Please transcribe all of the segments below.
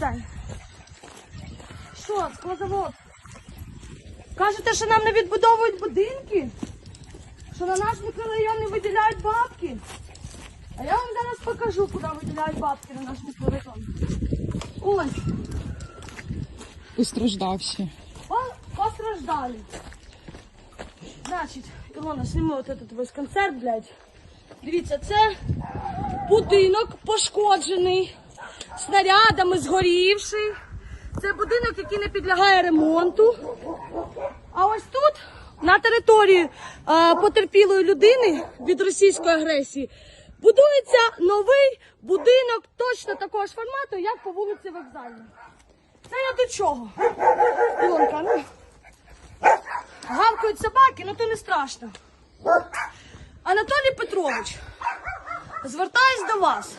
Дань. Що, складовод? Кажете, що нам не відбудовують будинки? Що на наш мікрорайон не виділяють бабки? А я вам зараз покажу, куди виділяють бабки на наш мікрорайон. Ось, Постраждавші. по- постраждали. Значить, Ілона, сніми от этот весь концерт, блядь. Дивіться, це будинок пошкоджений, снарядами згорівший. Це будинок, який не підлягає ремонту. А ось тут, на території е, потерпілої людини від російської агресії, будується новий будинок точно такого ж формату, як по вулиці Вокзальній. Це я до чого? Ілонка, ну. Гавкають собаки, ну то не страшно. Анатолій Петрович, звертаюсь до вас.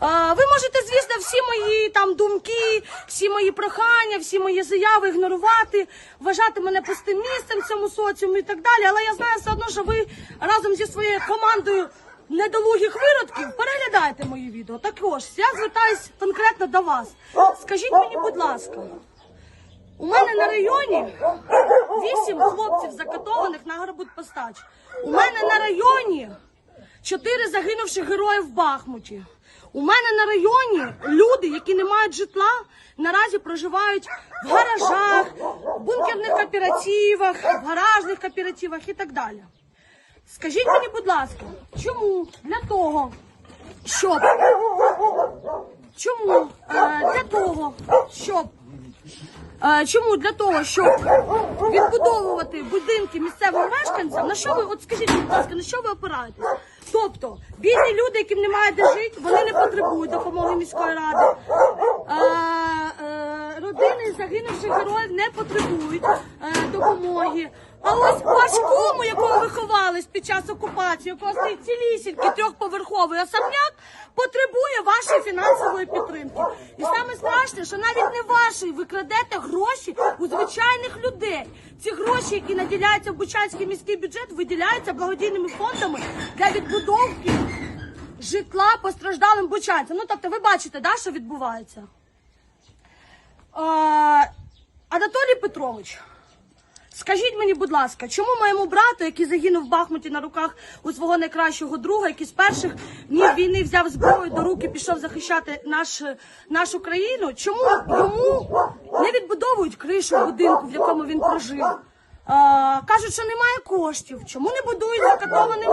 Ви можете, звісно, всі мої там думки, всі мої прохання, всі мої заяви ігнорувати, вважати мене пустим місцем в цьому соціумі і так далі. Але я знаю все одно, що ви разом зі своєю командою недолугих виродків переглядаєте мої відео. Також я звертаюсь конкретно до вас. Скажіть мені, будь ласка, у мене на районі вісім хлопців закатованих на Горбутпостач. У мене на районі чотири загинувших герої в Бахмуті. У мене на районі люди, які не мають житла, наразі проживають в гаражах, в бункерних кооперативах, в гаражних кооперативах і так далі. Скажіть мені, будь ласка, чому для того, щоб чому е, для того, щоб Е, Чому для того, щоб відбудовувати будинки місцевим мешканцям, на що ви от скажіть, будь ласка, на що ви опираєтесь? Тобто бідні люди, яким немає де жити, вони не потребують допомоги міської ради. Е, е, родини загинувших героїв не потребують е, допомоги. А ось ваш кум, у якого ви ховались під час окупації, стоїть цілісінький трьохповерховий особняк, потребує вашої фінансової підтримки. І саме страшне, що навіть не ваші ви крадете гроші у звичайних людей. Ці гроші, які наділяються в Бучанський міський бюджет, виділяються благодійними фондами для відбудовки житла постраждалим бучанцям. Ну тобто, ви бачите, да, що відбувається. А, Анатолій Петрович. Скажіть мені, будь ласка, чому моєму брату, який загинув в Бахмуті на руках у свого найкращого друга, який з перших днів війни взяв зброю до руки, пішов захищати наш, нашу країну, чому йому не відбудовують кришу будинку, в якому він прожив? А, кажуть, що немає коштів. Чому не будують закатованим?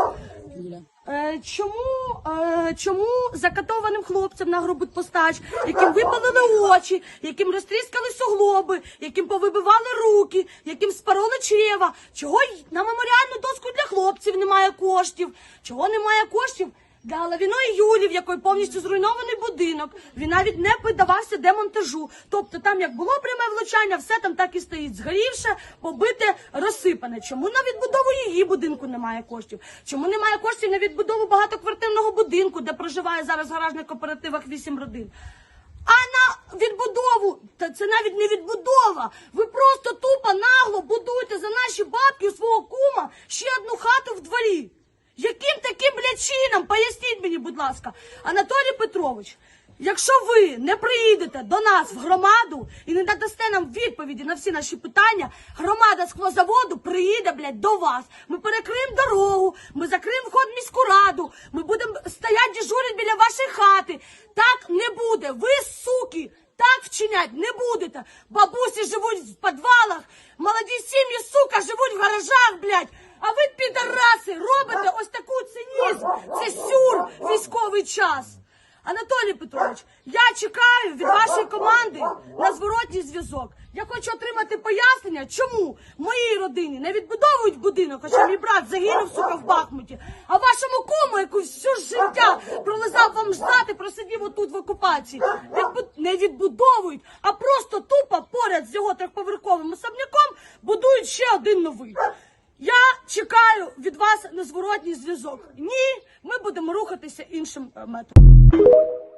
Е, Чому, е, чому закатованим хлопцям на постач, яким випалили очі, яким розтріскали суглоби, яким повибивали руки, яким спороли чрева, чого на меморіальну доску для хлопців немає коштів, чого немає коштів для Лавіної Юлі, в якої повністю зруйнований будинок. Він навіть не піддавався демонтажу. Тобто там як було пряме влучання, все там так і стоїть. Згорівше, побите, розсипане. Чому на відбудову її будинку немає коштів? Чому немає коштів на відбудову багатоквартирного будинку, де проживає зараз в гаражних кооперативах вісім родин? А на відбудову, та це навіть не відбудова. Ви просто тупо нагло будуєте за наші бабки у свого кума ще одну хату в дворі. Яким таким блядь, чином? Поясніть мені, будь ласка, Анатолій Петрович, якщо ви не приїдете до нас в громаду і не надасте нам відповіді на всі наші питання, громада склозаводу приїде, блядь, до вас. Ми перекриємо дорогу, ми закриємо вход в міську раду, ми будемо стояти дежурити біля вашої хати. Так не буде. Ви, суки, так вчинять не будете. Бабусі живуть в підвалах, молоді сім'ї, сука, живуть в гаражах, блядь. А ви, підараси, робите ось таку цинізм. Це сюр військовий час. Анатолій Петрович, я чекаю від вашої команди на зворотній зв'язок. Я хочу отримати пояснення, чому моїй родині не відбудовують будинок, хоча мій брат загинув сука в Бахмуті, а вашому кому, яку всю життя пролизав вам ждати, просидів отут в окупації, не відбудовують, а просто тупо поряд з його трьохповерховим особняком будують ще один новий. Я чекаю від вас незворотній зв'язок. Ні, ми будемо рухатися іншим е, методом.